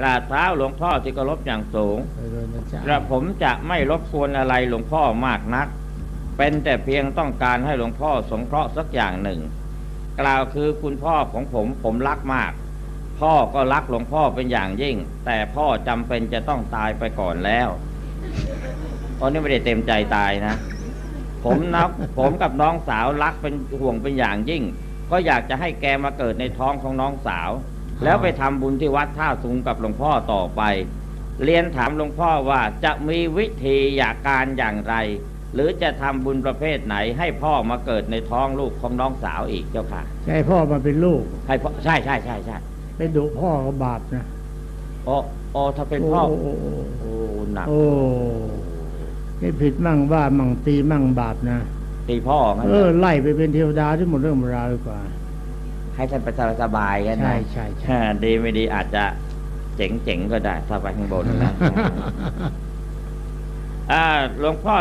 กราบเท้าหลวงพ่อที่เคารพอย่างสูงเจริญนะจ๊ะกระผมจะไม่รบกวนอะไรหลวงพ่อมากนัก เป็นแต่เพียงต้องการให้หลวงพ่อสงเคราะห์สักอย่างหนึ่ง กล่าวคือคุณพ่อของผมผมรักมาก พ่อก็รักหลวงพ่อเป็นอย่างยิ่ง แต่พ่อจำเป็นจะต้องตายไปก่อนแล้วตอนนี้ไม่ได้เต็มใจตายนะผมนับผมกับน้องสาวรักเป็นห่วงเป็นอย่างยิ่ง ก็อยากจะให้แกมาเกิดในท้องของน้องสาว แล้วไปทำบุญที่วัดท่าสุงกับหลวงพ่อต่อไป เรียนถามหลวงพ่อว่าจะมีวิธีอยากการอย่างไร หรือจะทำบุญประเภทไหน ให้พ่อมาเกิดในท้องลูกของน้องสาวอีกเจ้าค่ะ ใช่พ่อมาเป็นลูกให้พ่อใช่ใช่ใช่ใช่ไปดุพ่อก็บาปนะโอ้โอ้ถ้าเป็นพ่อโอ้โอ้โอ้โอ้หนักโอ้ไม่ผิดมั่งว่ามั่งตีมั่งบาปนะตีพ่องั้นเอเหรออไล่ไปเป็นเทวดาที่หมดเรื่องหมดราวดีกว่า ให้ท่านไปสบายๆกันนะใช่ใช่ใช่อ่าดีไม่ดีอาจจะเจ๋งๆก็ได้ถ้าไปข้างบนนะ อ่าหลวงพ่อ